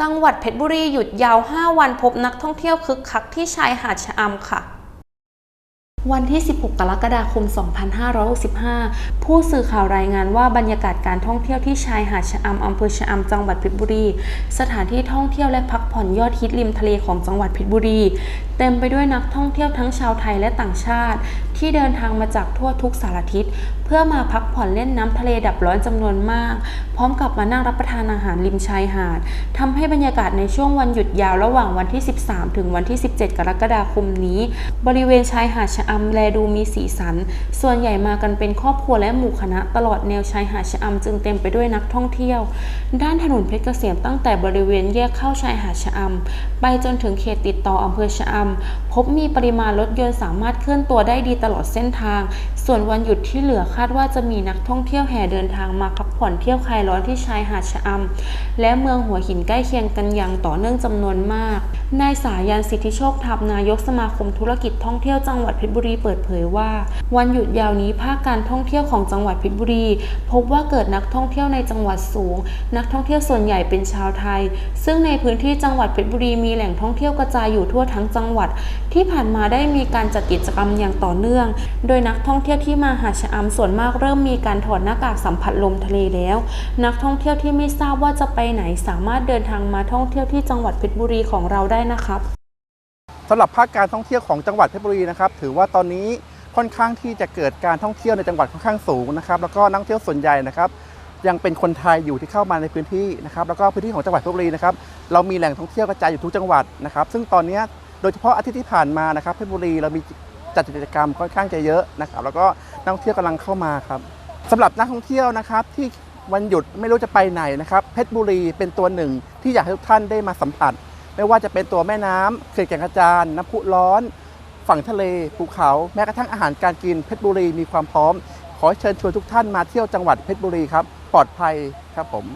จังหวัดเพชรบุรีหยุดยาว 5 วันพบนักท่องเที่ยวคึกคักที่ชายหาดชะอำค่ะ วันที่ 16 กรกฎาคม 2565 ผู้สื่อข่าวรายงานว่าบรรยากาศการท่องเที่ยวที่ชายหาดชะอำอำเภอชะอำจังหวัดเพชรบุรี สถานที่ท่องเที่ยวและพักผ่อนยอดฮิตริมทะเลของจังหวัดเพชรบุรี เต็มไปด้วยนักท่องเที่ยวทั้งชาวไทยและต่างชาติ ที่เดินทางมาจากทั่วทุกสารทิศ เพื่อมาพักผ่อนเล่นน้ำทะเลดับร้อนจำนวนมาก พร้อมกับมานั่งรับประทานอาหารริมชายหาดทำให้บรรยากาศในช่วงวันหยุดยาวระหว่างวันที่ 13 ถึงวันที่ 17 กรกฎาคมนี้ บริเวณชายหาดชะอำแลดูมีสีสัน ส่วนใหญ่มากันเป็นครอบครัวและหมู่คณะ ตลอดแนวชายหาดชะอำจึงเต็มไปด้วยนักท่องเที่ยว ด้านถนนเพชรเกษมตั้งแต่บริเวณแยกเข้าชายหาดชะอำไปจนถึงเขตติดต่ออำเภอชะอำพบมีปริมาณรถยนต์สามารถเคลื่อนตัวได้ดีตลอดเส้นทาง ส่วนวันหยุดที่เหลือคาดว่าจะมีนักท่องเที่ยวแห่เดินทางมาพักผ่อนเที่ยวคลายร้อนที่ชายหาดชะอำและเมืองหัวหินใกล้เคียงกันอย่างต่อเนื่องจำนวนมาก นายสายันสิทธิโชคทัพนายกสมาคมธุรกิจท่องเที่ยวจังหวัดเพชรบุรีรีเปิดเผยว่า วันหยุดยาวนี้ภาคการท่องเที่ยวของจังหวัดเพชรบุรี พบว่าเกิดนักท่องเที่ยวในจังหวัดสูง นักท่องเที่ยวส่วนใหญ่เป็นชาวไทย ซึ่งในพื้นที่จังหวัดเพชรบุรีมีแหล่งท่องเที่ยวกระจายอยู่ทั่วทั้งจังหวัด ที่ผ่านมาได้มีการจัดกิจกรรมอย่างต่อเนื่อง โดยนักท่องเที่ยวที่มาหาดชะอำส่วนมากเริ่มมีการถอดหน้ากากสัมผัสลมทะเลแล้ว นักท่องเที่ยวที่ไม่ทราบว่าจะไปไหนสามารถเดินทางมาท่องเที่ยวที่จังหวัดเพชรบุรีของเราได้นะครับ สำหรับภาคการท่องเที่ยวของจังหวัดเพชรบุรีนะครับถือว่าตอนนี้ค่อนข้างที่จะเกิดการท่องเที่ยวในจังหวัดค่อนข้างสูงนะครับแล้วก็นักท่องเที่ยวส่วนใหญ่นะครับยังเป็นคนไทยอยู่ที่เข้ามาในพื้นที่นะครับแล้วก็พื้นที่ของจังหวัดเพชรบุรีนะครับเรามีแหล่งท่องเที่ยวกระจายอยู่ทุกจังหวัดนะครับซึ่งตอนนี้โดยเฉพาะอาทิตย์ที่ผ่านมานะครับเพชรบุรีเรามีจัดกิจกรรมค่อนข้างจะเยอะนะครับแล้วก็นักท่องเที่ยวกำลังเข้ามาครับสำหรับนักท่องเที่ยวนะครับที่วันหยุดไม่รู้จะไปไหนนะครับเพชรบุรีเป็นตัวหนึ่งที่อยากให้ทุกท่านได้มาสัมผัส ไม่ว่าจะเป็นตัวแม่น้ำเขื่อนแก่งกระจานน้ำพุร้อน ฝั่งทะเลภูเขา แม้กระทั่งอาหารการกินเพชรบุรีมีความพร้อม ขอเชิญชวนทุกท่านมาเที่ยวจังหวัดเพชรบุรีครับ ปลอดภัยครับผม